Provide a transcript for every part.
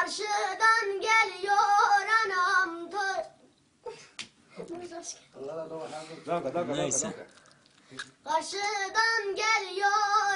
Karşıdan geliyor anam tır. Neyse. Karşıdan geliyor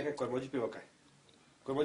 ya kai kormo jibe wa kai kormo